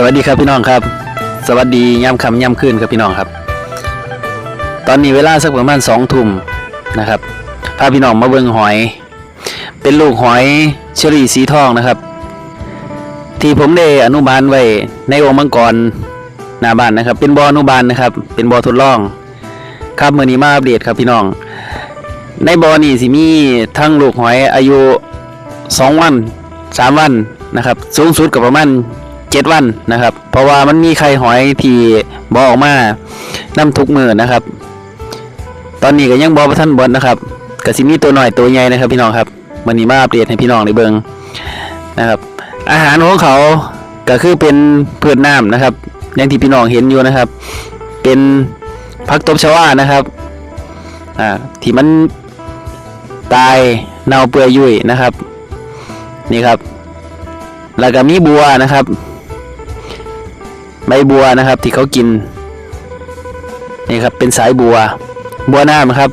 สวัสดีครับพี่น้องครับ สวัสดีย่ำคำย่ำคืนครับพี่น้องครับ ตอนนี้เวลาสักประมาณสองทุ่มนะครับพาพี่น้องมาเบิ่งหอย เป็นลูกหอยเชอรี่สีทองนะครับ ที่ผมได้อนุบาลไว้ในองค์มังกรหน้าบ้านนะครับ เป็นบออนุบาลนะครับ เป็นบอทดลอง ครับเมื่อนี้มาอัปเดตครับพี่น้อง ในบอนี่สิมีทั้งลูกหอยอายุสองวันสามวันนะครับ สูงสุดก็ประมาณ เจ็ดวันนะครับ เพราะว่ามันมีไข่หอยที่บอออกมานํทุกมือนะครับ ตอนนี้ก็ยังบ่ประทันบนนะครับก็สิมีตัวหน่อยตัวใหญ่นะครับ พี่น้องครับมื่อนี้มาอัปเดตให้พี่น้องได้เบิงนะครับ อาหารของเขาก็คือเป็นพืชน้ำนะครับ อย่างที่พี่น้องเห็นอยู่นะครับ เป็นผักตบชวานะครับอ่าที่มันตายเน่าเปื่อยยุ่ยนะครับ นี่ครับ แล้วก็มีบัวนะครับ ใบบัวนะครับที่เขากินนี่ครับเป็นสายบัว บัวน้ำครับ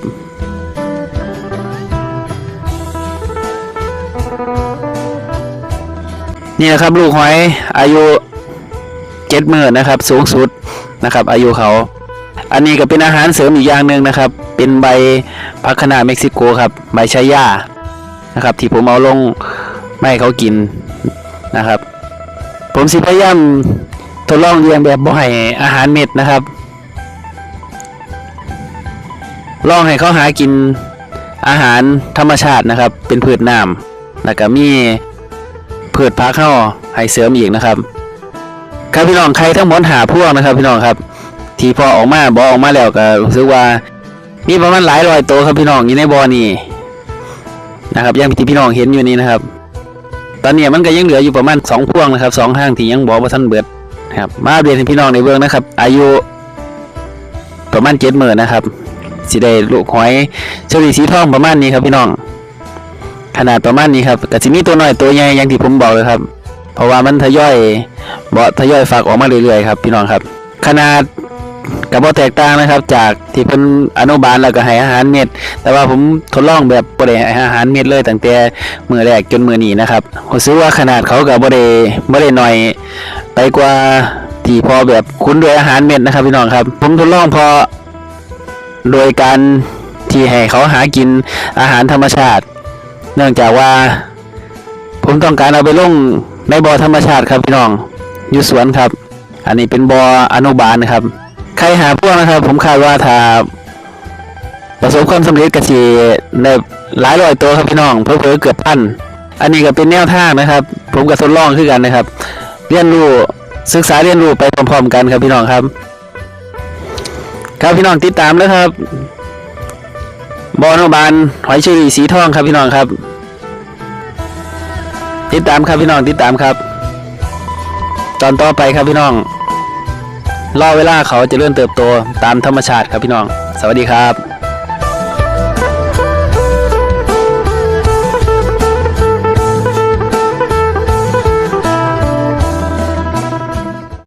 นี่นะครับลูกหอยอายุเจ็ดหมื่นนะครับ สูงสุดนะครับ อายุเขา อันนี้ก็เป็นอาหารเสริมอีกอย่างหนึ่งนะครับ เป็นใบพักคณะเม็กซิโกครับ ใบชายานะครับ ที่ผมเอาลงไม่ให้เขากินนะครับ ผมสิพยายาม ทดลองเลี้ยงแบบบ่ให้อาหารเม็ดนะครับ ลองให้เขาหากินอาหารธรรมชาตินะครับ เป็นพืชน้ำแล้วก็มีพืชพักเข้าให้เสริมอีกนะครับ ครับพี่น้องใครทั้งหมดหาพวกนะครับ พี่น้องครับ ที่พอออกมาบอออกมาแล้วก็รู้สึกว่ามีประมาณหลายร้อยตัวครับพี่น้องอยู่ในบอนี่นะครับอย่างที่พี่น้องเห็นอยู่นี่นะครับ ตอนนี้มันก็ยังเหลืออยู่ประมาณสองพวงนะครับสองห้างที่ยังบอกว่าท่านเบิด ครับมาเรียนให้พี่น้องในเบื้องนะครับ อายุประมาณเจ็ดหมื่นนะครับสีได้ลูกหอยเฉลี่ยสีทองประมาณนี้ครับพี่น้อง ขนาดประมาณนี้ครับก็สิมีตัวน้อยตัวใหญ่อย่างที่ผมบอกเลยครับ เพราะว่ามันทยอยเบาทยอยฝากออกมาเรื่อยๆครับพี่น้องครับ ขนาด กับบ่แตกต่างนะครับ จากที่เพิ่นอนุบาลแล้วก็ให้อาหารเม็ด แต่ว่าผมทดลองแบบบ่ได้ให้อาหารเม็ดเลยตั้งแต่มือแรกจนมือนี้นะครับรู้สึกว่าขนาดเขาก็บ่ได้บ่ได้น้อย ไปกว่าที่พอแบบคุ้นด้วยอาหารเม็ดนะครับพี่น้องครับ ผมทดลองพอโดยการที่ให้เขาหากินอาหารธรรมชาติ เนื่องจากว่า ผมต้องการเอาไปลงในบ่อธรรมชาติครับพี่น้องอยู่สวนครับ อันนี้เป็นบ่ออนุบาลนะครับ ใครหาพวกนะครับ ผมคาดว่าถ้าประสบความสำเร็จกะสิในหลายร้อยตัวครับพี่น้องเพิ่มเกือบพันอันนี้ก็เป็นแนวทางนะครับ ผมก็ทดลองคือกันนะครับ เรียนรู้ศึกษาเรียนรู้ไปพร้อมๆกันครับพี่น้องครับ ครับพี่น้องติดตามนะครับบอนบาลหอยเชอรี่สีทองครับพี่น้องครับ ติดตามครับพี่น้องติดตามครับ ตอนต่อไปครับพี่น้อง รอเวลาเขาจะเริ่มเติบโตตามธรรมชาติครับพี่น้อง สวัสดีครับ